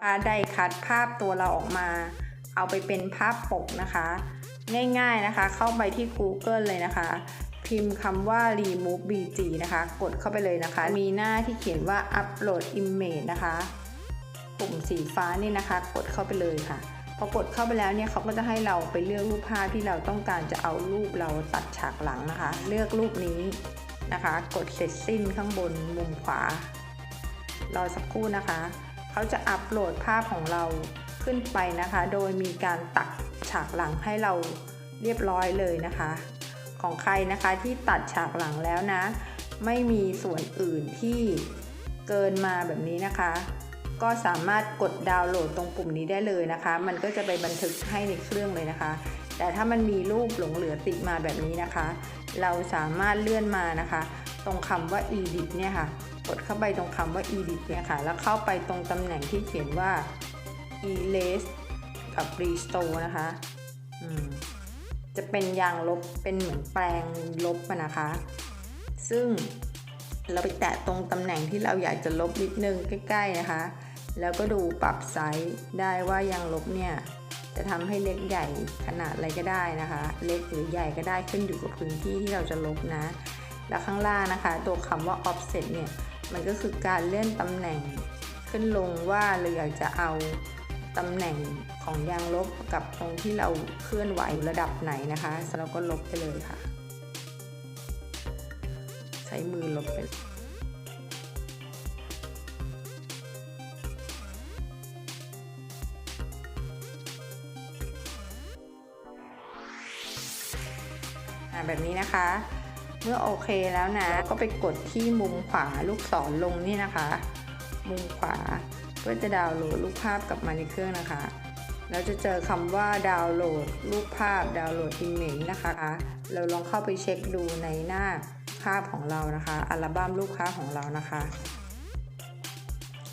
พาได้คัดภาพตัวเราออกมา เอาไปเป็นภาพปกนะคะ ง่ายๆนะคะ เข้าไปที่ Google เลยนะคะ พิมพ์คำว่า remove bg นะคะ กดเข้าไปเลยนะคะ มีหน้าที่เขียนว่า upload image นะคะปุ่มสีฟ้านี่นะคะ กดเข้าไปเลยค่ะพอกดเข้าไปแล้วเนี่ยเขาก็จะให้เราไปเลือกรูปภาพที่เราต้องการจะเอารูปเราตัดฉากหลังนะคะ เลือกรูปนี้นะคะ กดเสร็จสิ้นข้างบนมุมขวา รอสักครู่นะคะ เขาจะอัปโหลดภาพของเราขึ้นไปนะคะ โดยมีการตัดฉากหลังให้เราเรียบร้อยเลยนะคะ ของใครนะคะที่ตัดฉากหลังแล้วนะ ไม่มีส่วนอื่นที่เกินมาแบบนี้นะคะ ก็สามารถกดดาวน์โหลดตรงปุ่มนี้ได้เลยนะคะ มันก็จะไปบันทึกให้ในเครื่องเลยนะคะ แต่ถ้ามันมีรูปหลงเหลือติดมาแบบนี้นะคะ เราสามารถเลื่อนมานะคะ ตรงคำว่า edit เนี่ยค่ะ กดเข้าไปตรงคำว่า edit เนี่ยค่ะ แล้วเข้าไปตรงตำแหน่งที่เขียนว่า erase กับ restore นะคะ จะเป็นยางลบ เป็นเหมือนแปลงลบนะคะ ซึ่งเราไปแตะตรงตำแหน่งที่เราอยากจะลบนิดนึงใกล้ๆนะคะ แล้วก็ดูปรับไซส์ได้ว่ายางลบเนี่ยจะทำให้เล็กใหญ่ขนาดอะไรก็ได้นะคะ เล็กหรือใหญ่ก็ได้ขึ้นอยู่กับพื้นที่ที่เราจะลบนะ แล้วข้างล่างนะคะ ตัวคำว่า offset เนี่ยมันก็คือการเลื่อนตำแหน่ง ขึ้นลงว่าเราอยากจะเอาตำแหน่งของยางลบกับตรงที่เราเคลื่อนไหวระดับไหนนะคะเราก็ลบไปเลยค่ะ ใช้มือลบไปแบบนี้นะคะ เมื่อโอเคแล้วนะ ก็ไปกดที่มุมขวาลูกศรลงนี่นะคะ มุมขวาเพื่อจะดาวน์โหลดรูปภาพกลับมาในเครื่องนะคะแล้วจะเจอคำว่าดาวน์โหลดรูปภาพดาวน์โหลดอิมเมจนะคะ เราลองเข้าไปเช็คดูในหน้าภาพของเรานะคะ อัลบั้มรูปภาพของเรานะคะ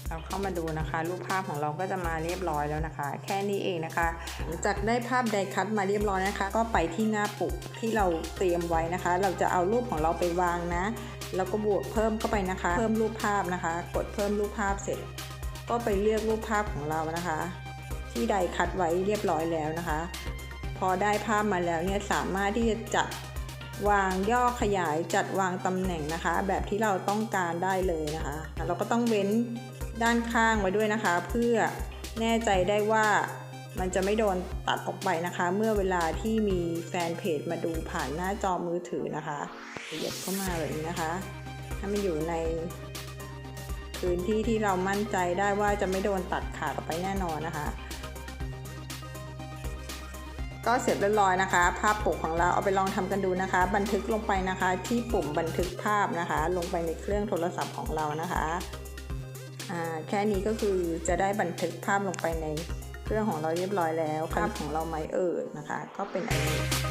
เราเข้ามาดูนะคะ รูปภาพของเราก็จะมาเรียบร้อยแล้วนะคะ แค่นี้เองนะคะหลังจากได้ภาพไดคัตมาเรียบร้อยนะคะ ก็ไปที่หน้าปุกที่เราเตรียมไว้นะคะ เราจะเอารูปของเราไปวางนะ แล้วก็บวกเพิ่มเข้าไปนะคะ เพิ่มรูปภาพนะคะ กดเพิ่มรูปภาพเสร็จ ก็ไปเลือกรูปภาพของเรานะคะ ที่ไดคัตไว้เรียบร้อยแล้วนะคะ พอได้ภาพมาแล้วเนี่ยสามารถที่จะจัดวางย่อขยายจัดวางตำแหน่งนะคะ แบบที่เราต้องการได้เลยนะคะ เราก็ต้องเว้น ด้านข้างไว้ด้วยนะคะ เพื่อแน่ใจได้ว่ามันจะไม่โดนตัดออกไปนะคะ เมื่อเวลาที่มีแฟนเพจมาดูผ่านหน้าจอมือถือนะคะขยับเข้ามาแบบนี้นะคะให้มันอยู่ในพื้นที่ที่เรามั่นใจได้ว่าจะไม่โดนตัดขาดออกไปแน่นอนนะคะ ก็เสร็จเรียบร้อยนะคะ ภาพปกของเราเอาไปลองทำกันดูนะคะ บันทึกลงไปนะคะ ที่ปุ่มบันทึกภาพนะคะ ลงไปในเครื่องโทรศัพท์ของเรานะคะ แค่นี้ก็คือจะได้บันทึกภาพลงไปในเครื่องของเราเรียบร้อยแล้วภาพของเราไหมเอ่ยนะคะ ก็เป็นอันนี้